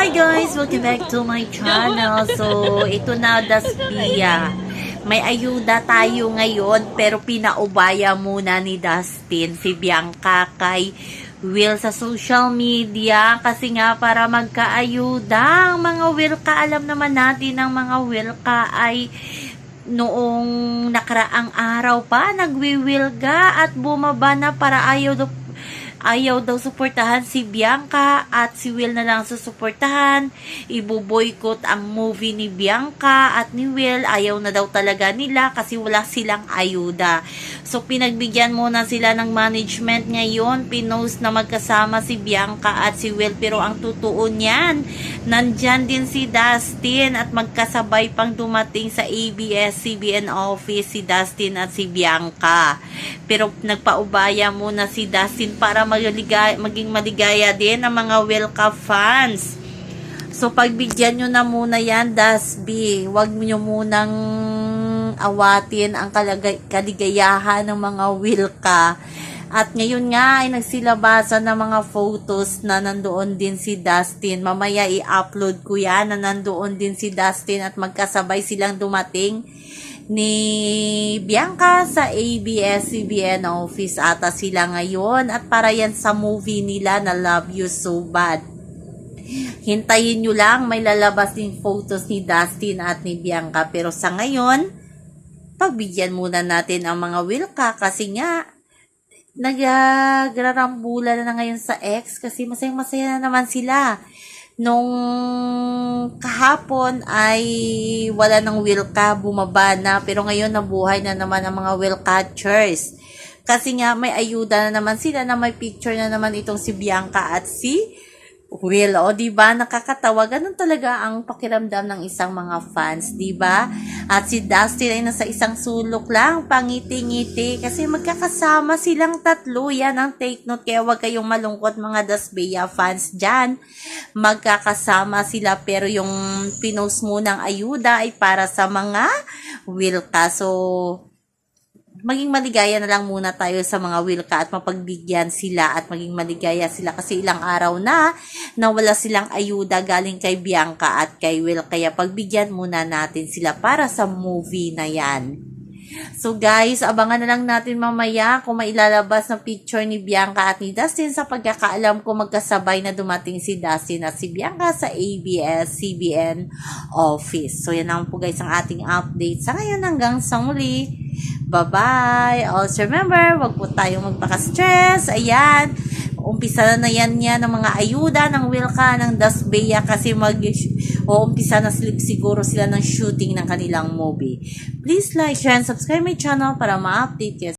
Hi guys! Welcome back to my channel. So, ito na Daspia. May ayuda tayo ngayon pero pinaubaya muna ni Dustin si Bianca kay Will sa social media kasi nga para magkaayuda ang mga Wilka. Alam naman natin ang mga Wilka ay noong nakaraang araw pa nagwiwilga at bumaba na para ayaw ayaw daw suportahan si Bianca at si Will na lang susuportahan. Ibuboykot ang movie ni Bianca at ni Will. Ayaw na daw talaga nila kasi wala silang ayuda. So pinagbigyan muna sila ng management ngayon. Pinost na magkasama si Bianca at si Will. Pero ang totoo niyan, nandyan din si Dustin at magkasabay pang dumating sa ABS-CBN office si Dustin at si Bianca. Pero nagpaubaya muna si Dustin para maligaya, maging maligaya din ang mga Wilka fans. So, pagbigyan nyo na muna yan, Dasby. Huwag nyo munang awatin ang kalagay, kaligayahan ng mga Wilka. At ngayon nga ay nagsilabasan ng mga photos na nandoon din si Dustin. Mamaya i-upload ko yan na nandoon din si Dustin at magkasabay silang dumating ni Bianca sa ABS-CBN office ata sila ngayon at para yan sa movie nila na Love You So Bad. Hintayin nyo lang, may lalabas din photos ni Dustin at ni Bianca. Pero sa ngayon, pagbigyan muna natin ang mga Wilka kasi nga, nagrarambula na ngayon sa ex kasi masayang masaya na naman sila. Nung kahapon ay wala ng Wilka, bumaba na. Pero ngayon nabuhay na naman ang mga Wilcatchers. Kasi nga may ayuda na naman sila na may picture na naman itong si Bianca at si Will, o di ba nakakatawa ganun talaga ang pakiramdam ng isang mga fans, di ba? At si Dustin ay nasa isang sulok lang, pangiti-ngiti kasi magkakasama silang tatlo. Yan ang take note kaya wag kayong malungkot mga Dasbeya fans diyan. Magkakasama sila pero yung pinost mo ng ayuda ay para sa mga Wilka. So maging maligaya na lang muna tayo sa mga Wilka at mapagbigyan sila at maging maligaya sila kasi ilang araw na na wala silang ayuda galing kay Bianca at kay Will kaya pagbigyan muna natin sila para sa movie na yan. So guys, abangan na lang natin mamaya kung may ilalabas na picture ni Bianca at ni Dustin sa pagkakaalam ko magkasabay na dumating si Dustin at si Bianca sa ABS-CBN office. So yan lang po guys ang ating update sa ngayon hanggang sa muli. Bye-bye! Also remember, wag po tayong magpaka-stress. Ayan, umpisa na yan yan ng mga ayuda ng Wilka, ng Dasbeya kasi mag o umpisa na sila, siguro sila ng shooting ng kanilang movie. Please like, share, and subscribe my channel para ma-update kayo